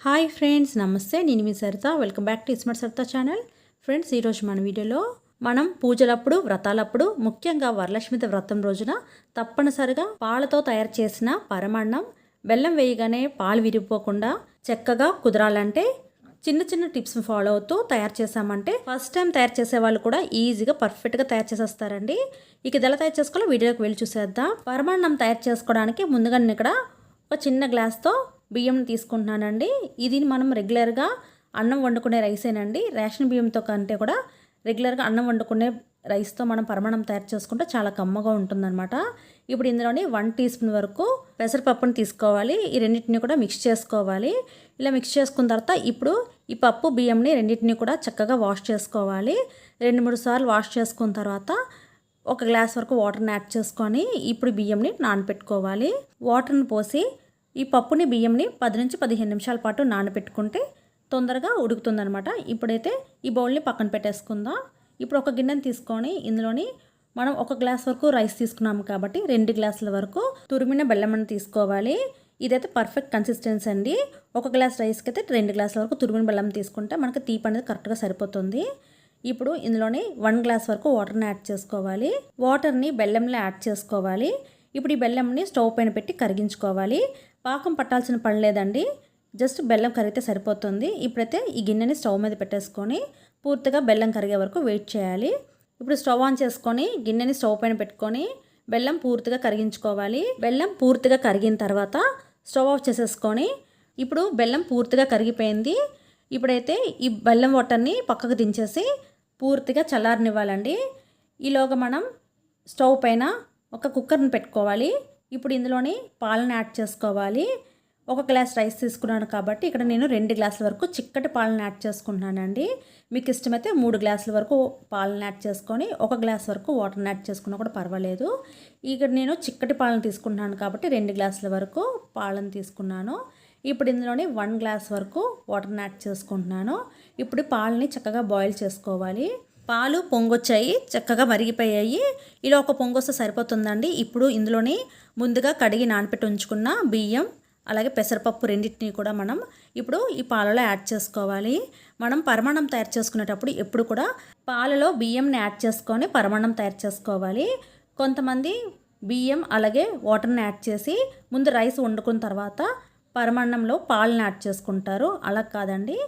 Hi friends నమస్తే. నేను మీ Saritha. Welcome back to Ismart Saritha channel friends ఈరోజు మన వీడియోలో మనం పూజలప్పుడు వ్రతాలప్పుడు ముఖ్యంగా వరలక్ష్మి వ్రతం రోజున తప్పనిసరిగా పాలతో తయారు చేసిన పరమాన్నం బెల్లం వేయగానే పాలు విరిగిపోకుండా చక్కగా కుదరాలంటే చిన్న చిన్న టిప్స్ ఫాలో అవుతూ తయారు చేసామంటే ఫస్ట్ టైం తయారు చేసే వాళ్ళు కూడా ఈజీగా పర్ఫెక్ట్గా తయారు చేసేస్తారండి. ఇక ఇది ఎలా తయారు చేసుకోవాలో వీడియోకి వెళ్ళి చూసేద్దాం. పరమాన్నం తయారు చేసుకోవడానికి ముందుగా నేను ఇక్కడ ఒక చిన్న గ్లాస్తో బియ్యం తీసుకుంటున్నానండి. ఇది మనం రెగ్యులర్గా అన్నం వండుకునే రైసేనండి. రేషన్ బియ్యంతో కంటే కూడా రెగ్యులర్గా అన్నం వండుకునే రైస్తో మనం పరమాణం తయారు చేసుకుంటే చాలా కమ్మగా ఉంటుందన్నమాట. ఇప్పుడు ఇందులోని వన్ టీ స్పూన్ వరకు పెసరపప్పుని తీసుకోవాలి. ఈ రెండింటిని కూడా మిక్స్ చేసుకోవాలి. ఇలా మిక్స్ చేసుకున్న తర్వాత ఇప్పుడు ఈ పప్పు బియ్యంని రెండింటిని కూడా చక్కగా వాష్ చేసుకోవాలి. రెండు మూడు సార్లు వాష్ చేసుకున్న తర్వాత ఒక గ్లాస్ వరకు వాటర్ని యాడ్ చేసుకొని ఇప్పుడు బియ్యంని నానబెట్టుకోవాలి వాటర్ని పోసి ఈ పప్పుని బియ్యంని పది నుంచి పదిహేను నిమిషాల పాటు నానబెట్టుకుంటే తొందరగా ఉడుకుతుందనమాట ఇప్పుడైతే ఈ బౌల్ని పక్కన పెట్టేసుకుందాం. ఇప్పుడు ఒక గిన్నెని తీసుకొని ఇందులోని మనం ఒక గ్లాస్ వరకు రైస్ తీసుకున్నాము కాబట్టి రెండు గ్లాసుల వరకు తురిమిన బెల్లమని తీసుకోవాలి. ఇదైతే పర్ఫెక్ట్ కన్సిస్టెన్సీ అండి. ఒక గ్లాస్ రైస్కి అయితే రెండు గ్లాసుల వరకు తురిమిన బెల్లం తీసుకుంటే మనకి తీపి అనేది కరెక్ట్గా సరిపోతుంది. ఇప్పుడు ఇందులోని వన్ గ్లాస్ వరకు వాటర్ని యాడ్ చేసుకోవాలి. వాటర్ని బెల్లంలో యాడ్ చేసుకోవాలి. ఇప్పుడు ఈ బెల్లంని స్టవ్ పైన పెట్టి కరిగించుకోవాలి. పాకం పట్టాల్సిన పని లేదండి. జస్ట్ బెల్లం కరిగితే సరిపోతుంది. ఇప్పుడైతే ఈ గిన్నెని స్టవ్ మీద పెట్టేసుకొని పూర్తిగా బెల్లం కరిగే వరకు వెయిట్ చేయాలి. ఇప్పుడు స్టవ్ ఆన్ చేసుకొని గిన్నెని స్టవ్ పైన పెట్టుకొని బెల్లం పూర్తిగా కరిగించుకోవాలి. బెల్లం పూర్తిగా కరిగిన తర్వాత స్టవ్ ఆఫ్ చేసేసుకొని ఇప్పుడు బెల్లం పూర్తిగా కరిగిపోయింది. ఇప్పుడైతే ఈ బెల్లం వాటర్ని పక్కకు దించేసి పూర్తిగా చల్లారనివ్వాలండి. ఈలోగా మనం స్టవ్ పైన ఒక కుక్కర్ని పెట్టుకోవాలి. ఇప్పుడు ఇందులోని పాలను యాడ్ చేసుకోవాలి. ఒక గ్లాస్ రైస్ తీసుకున్నాను కాబట్టి ఇక్కడ నేను రెండు గ్లాసుల వరకు చిక్కటి పాలను యాడ్ చేసుకుంటున్నానండి. మీకు ఇష్టమైతే మూడు గ్లాసుల వరకు పాలను యాడ్ చేసుకొని ఒక గ్లాస్ వరకు వాటర్ని యాడ్ చేసుకున్నా కూడా పర్వాలేదు. ఇక్కడ నేను చిక్కటి పాలను తీసుకుంటున్నాను కాబట్టి రెండు గ్లాసుల వరకు పాలను తీసుకున్నాను. ఇప్పుడు ఇందులోని వన్ గ్లాస్ వరకు వాటర్ని యాడ్ చేసుకుంటున్నాను. ఇప్పుడు పాలని చక్కగా బాయిల్ చేసుకోవాలి. పాలు పొంగొచ్చాయి చక్కగా మరిగిపోయాయి. ఇలా ఒక పొంగొస్తే సరిపోతుందండి. ఇప్పుడు ఇందులోని ముందుగా కడిగి నానపెట్టి ఉంచుకున్న బియ్యం అలాగే పెసరపప్పు రెండింటిని కూడా మనం ఇప్పుడు ఈ పాలలో యాడ్ చేసుకోవాలి. మనం పరమాణం తయారు చేసుకునేటప్పుడు ఎప్పుడు కూడా పాలలో బియ్యంని యాడ్ చేసుకొని పరమాణం తయారు చేసుకోవాలి. కొంతమంది బియ్యం అలాగే వాటర్ని యాడ్ చేసి ముందు రైస్ వండుకున్న తర్వాత పరమాన్నంలో పాలను యాడ్ చేసుకుంటారు. అలా కాదండి.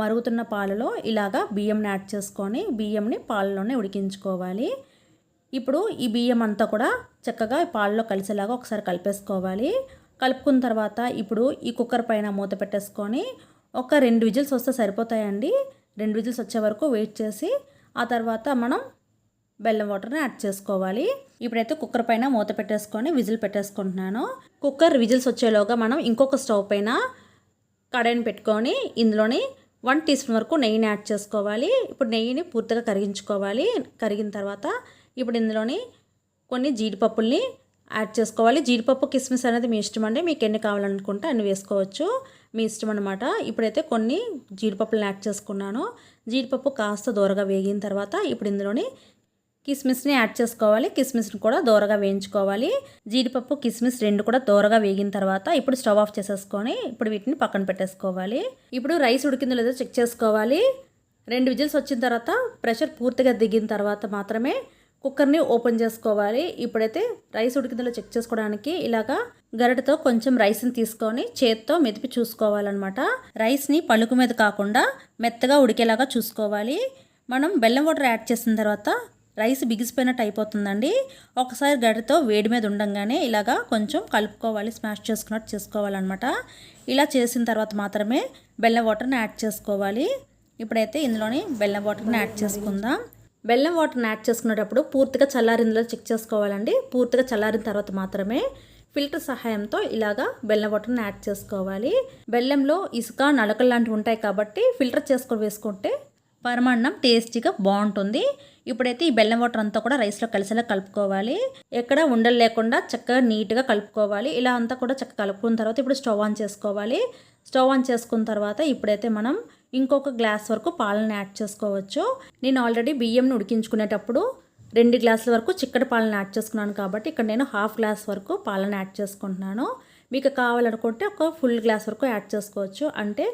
మరుగుతున్న పాలలో ఇలాగా బియ్యంని యాడ్ చేసుకొని బియ్యంని పాలలోనే ఉడికించుకోవాలి. ఇప్పుడు ఈ బియ్యం అంతా కూడా చక్కగా పాలలో కలిసేలాగా ఒకసారి కలిపేసుకోవాలి. కలుపుకున్న తర్వాత ఇప్పుడు ఈ కుక్కర్ పైన మూత పెట్టేసుకొని ఒక రెండు విజిల్స్ వస్తే సరిపోతాయండి. రెండు విజిల్స్ వచ్చే వరకు వెయిట్ చేసి ఆ తర్వాత మనం బెల్లం వాటర్ని యాడ్ చేసుకోవాలి. ఇప్పుడైతే కుక్కర్ పైన మూత పెట్టేసుకొని విజిల్ పెట్టేసుకుంటున్నాను. కుక్కర్ విజిల్స్ వచ్చేలోగా మనం ఇంకొక స్టవ్ పైన కడాయిని పెట్టుకొని ఇందులోని వన్ టీ స్పూన్ వరకు నెయ్యిని యాడ్ చేసుకోవాలి. ఇప్పుడు నెయ్యిని పూర్తిగా కరిగించుకోవాలి. కరిగిన తర్వాత ఇప్పుడు ఇందులోని కొన్ని జీడిపప్పుల్ని యాడ్ చేసుకోవాలి. జీడిపప్పు కిస్మిస్ అనేది మీ ఇష్టం అండి. మీకు ఎన్ని కావాలనుకుంటే అన్ని వేసుకోవచ్చు. మీ ఇష్టం అనమాట ఇప్పుడైతే కొన్ని జీడిపప్పులను యాడ్ చేసుకున్నాను. జీడిపప్పు కాస్త దూరగా వేగిన తర్వాత ఇప్పుడు ఇందులోని కిస్మిస్ని యాడ్ చేసుకోవాలి. కిస్మిస్ని కూడా దూరగా వేయించుకోవాలి. జీడిపప్పు కిస్మిస్ రెండు కూడా దూరగా వేగిన తర్వాత ఇప్పుడు స్టవ్ ఆఫ్ చేసేసుకొని ఇప్పుడు వీటిని పక్కన పెట్టేసుకోవాలి. ఇప్పుడు రైస్ ఉడికిందో లేదో చెక్ చేసుకోవాలి. రెండు విజిల్స్ వచ్చిన తర్వాత ప్రెషర్ పూర్తిగా దిగిన తర్వాత మాత్రమే కుక్కర్ని ఓపెన్ చేసుకోవాలి. ఇప్పుడైతే రైస్ ఉడికిందో చెక్ చేసుకోవడానికి ఇలాగా గరిటతో కొంచెం రైస్ని తీసుకొని చేత్తో మెదిపి చూసుకోవాలన్నమాట. రైస్ని పలుకు మీద కాకుండా మెత్తగా ఉడికేలాగా చూసుకోవాలి. మనం బెల్లం వాటర్ యాడ్ చేసిన తర్వాత రైస్ బిగిసిపోయినట్టు అయిపోతుందండి. ఒకసారి గడితో వేడి మీద ఉండంగానే ఇలాగా కొంచెం కలుపుకోవాలి స్మాష్ చేసుకున్నట్టు చేసుకోవాలన్నమాట. ఇలా చేసిన తర్వాత మాత్రమే బెల్లం వాటర్ని యాడ్ చేసుకోవాలి. ఇప్పుడైతే ఇందులోని బెల్లం వాటర్ని యాడ్ చేసుకుందాం. బెల్లం వాటర్ని యాడ్ చేసుకునేటప్పుడు పూర్తిగా చల్లారిందులో చెక్ చేసుకోవాలండి. పూర్తిగా చల్లారిన తర్వాత మాత్రమే ఫిల్టర్ సహాయంతో ఇలాగా బెల్లం వాటర్ని యాడ్ చేసుకోవాలి. బెల్లంలో ఇసుక నలకలు లాంటివి ఉంటాయి కాబట్టి ఫిల్టర్ చేసుకొని వేసుకుంటే పరమాన్నం టేస్టీగా బాగుంటుంది. ఇప్పుడైతే ఈ బెల్లం వాటర్ అంతా కూడా రైస్లో కలిసేలా కలుపుకోవాలి. ఎక్కడ ఉండలు లేకుండా చక్కగా నీట్గా కలుపుకోవాలి. ఇలా అంతా కూడా చక్కగా కలుపుకున్న తర్వాత ఇప్పుడు స్టవ్ ఆన్ చేసుకోవాలి. స్టవ్ ఆన్ చేసుకున్న తర్వాత ఇప్పుడైతే మనం ఇంకొక గ్లాస్ వరకు పాలను యాడ్ చేసుకోవచ్చు. నేను ఆల్రెడీ బియ్యంని ఉడికించుకునేటప్పుడు రెండు గ్లాసుల వరకు చిక్కటి పాలను యాడ్ చేసుకున్నాను కాబట్టి ఇక్కడ నేను హాఫ్ గ్లాస్ వరకు పాలను యాడ్ చేసుకుంటున్నాను. మీకు కావాలనుకుంటే ఒక ఫుల్ గ్లాస్ వరకు యాడ్ చేసుకోవచ్చు. అంటే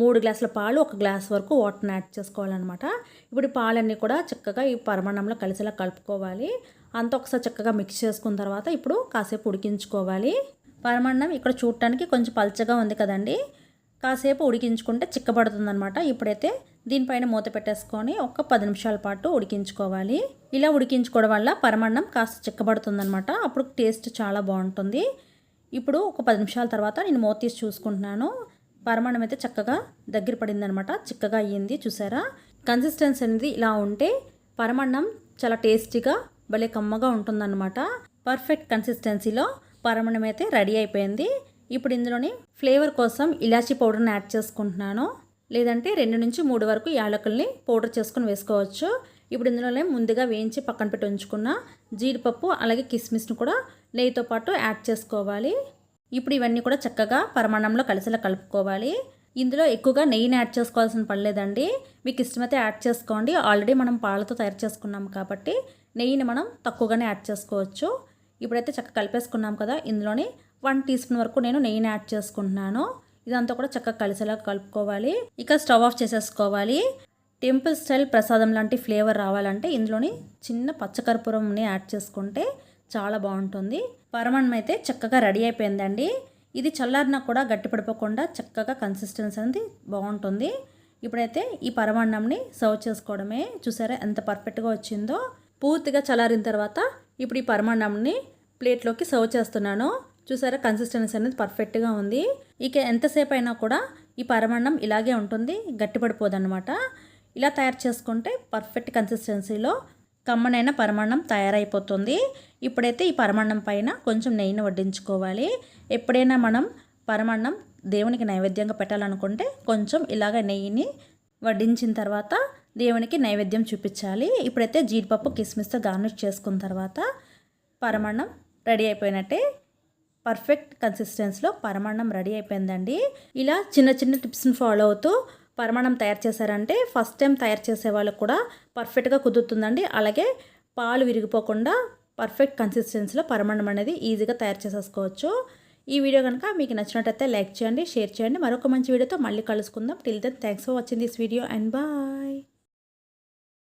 మూడు గ్లాసుల పాలు ఒక గ్లాస్ వరకు వాటర్ని యాడ్ చేసుకోవాలన్నమాట. ఇప్పుడు పాలన్నీ కూడా చక్కగా ఈ పరమాన్నంలో కలిసేలా కలుపుకోవాలి. అంతా ఒకసారి చక్కగా మిక్స్ చేసుకున్న తర్వాత ఇప్పుడు కాసేపు ఉడికించుకోవాలి. పరమాన్నం ఇక్కడ చూడటానికి కొంచెం పల్చగా ఉంది కదండి. కాసేపు ఉడికించుకుంటే చిక్కబడుతుందనమాట ఇప్పుడైతే దీనిపైన మూత పెట్టేసుకొని ఒక పది నిమిషాల పాటు ఉడికించుకోవాలి. ఇలా ఉడికించుకోవడం వల్ల పరమాన్నం కాస్త చిక్కబడుతుందనమాట అప్పుడు టేస్ట్ చాలా బాగుంటుంది. ఇప్పుడు ఒక పది నిమిషాల తర్వాత నేను మూత తీసి చూసుకుంటున్నాను. పరమాన్నం అయితే చక్కగా దగ్గర పడిందనమాట చిక్కగా అయ్యింది చూసారా? కన్సిస్టెన్సీ అనేది ఇలా ఉంటే పరమాన్నం చాలా టేస్టీగా భలే కమ్మగా ఉంటుందన్నమాట. పర్ఫెక్ట్ కన్సిస్టెన్సీలో పరమాన్నం అయితే రెడీ అయిపోయింది. ఇప్పుడు ఇందులోని ఫ్లేవర్ కోసం ఇలాచీ పౌడర్ని యాడ్ చేసుకుంటున్నాను. లేదంటే రెండు నుంచి మూడు వరకు యాలకుల్ని పౌడర్ చేసుకుని వేసుకోవచ్చు. ఇప్పుడు ఇందులోనే ముందుగా వేయించి పక్కన పెట్టి ఉంచుకున్న జీడిపప్పు అలాగే కిస్మిస్ను కూడా నెయ్యితో పాటు యాడ్ చేసుకోవాలి. ఇప్పుడు ఇవన్నీ కూడా చక్కగా పరమాణంలో కలిసేలా కలుపుకోవాలి. ఇందులో ఎక్కువగా నెయ్యిని యాడ్ చేసుకోవాల్సిన పర్లేదండి మీకు ఇష్టమైతే యాడ్ చేసుకోండి. ఆల్రెడీ మనం పాలతో తయారు చేసుకున్నాం కాబట్టి నెయ్యిని మనం తక్కువగానే యాడ్ చేసుకోవచ్చు. ఇప్పుడైతే చక్కగా కలిపేసుకున్నాం కదా ఇందులోని వన్ టీ స్పూన్ వరకు నేను నెయ్యిని యాడ్ చేసుకుంటున్నాను. ఇదంతా కూడా చక్కగా కలిసేలా కలుపుకోవాలి. ఇక స్టవ్ ఆఫ్ చేసేసుకోవాలి. టెంపుల్ స్టైల్ ప్రసాదం లాంటి ఫ్లేవర్ రావాలంటే ఇందులోని చిన్న పచ్చకర్పూరంని యాడ్ చేసుకుంటే చాలా బాగుంటుంది. పరమాన్నం అయితే చక్కగా రెడీ అయిపోయిందండి. ఇది చల్లారినా కూడా గట్టిపడిపోకుండా చక్కగా కన్సిస్టెన్సీ అనేది బాగుంటుంది. ఇప్పుడైతే ఈ పరమాన్నంని సర్వ్ చేసుకోవడమే. చూసారా ఎంత పర్ఫెక్ట్గా వచ్చిందో. పూర్తిగా చల్లారిన తర్వాత ఇప్పుడు ఈ పరమాన్నంని ప్లేట్లోకి సర్వ్ చేస్తున్నాను. చూసారా కన్సిస్టెన్సీ అనేది పర్ఫెక్ట్గా ఉంది. ఇక ఎంతసేపు అయినా కూడా ఈ పరమాన్నం ఇలాగే ఉంటుంది. గట్టిపడిపోదన్నమాట ఇలా తయారు చేసుకుంటే పర్ఫెక్ట్ కన్సిస్టెన్సీలో కమ్మనైన పరమాన్నం తయారైపోతుంది. ఇప్పుడైతే ఈ పరమాన్నం పైన కొంచెం నెయ్యిని వడ్డించుకోవాలి. ఎప్పుడైనా మనం పరమాన్నం దేవునికి నైవేద్యంగా పెట్టాలనుకుంటే కొంచెం ఇలాగ నెయ్యిని వడ్డించిన తర్వాత దేవునికి నైవేద్యం చూపించాలి. ఇప్పుడైతే జీడిపప్పు కిస్మిస్తో గార్నిష్ చేసుకున్న తర్వాత పరమాన్నం రెడీ అయిపోయినట్టే పర్ఫెక్ట్ కన్సిస్టెన్సీలో పరమాన్నం రెడీ అయిపోయిందండి. ఇలా చిన్న చిన్న టిప్స్ని ఫాలో అవుతూ పరమాన్నం తయారు చేశారంటే ఫస్ట్ టైం తయారు చేసే వాళ్ళకు కూడా పర్ఫెక్ట్గా కుదురుతుందండి. అలాగే పాలు విరిగిపోకుండా పర్ఫెక్ట్ కన్సిస్టెన్సీలో పరమాన్నం అనేది ఈజీగా తయారు చేసేసుకోవచ్చు. ఈ వీడియో కనుక మీకు నచ్చినట్టయితే లైక్ చేయండి షేర్ చేయండి. మరొక మంచి వీడియోతో మళ్ళీ కలుసుకుందాం. Till then thanks for watching this video and bye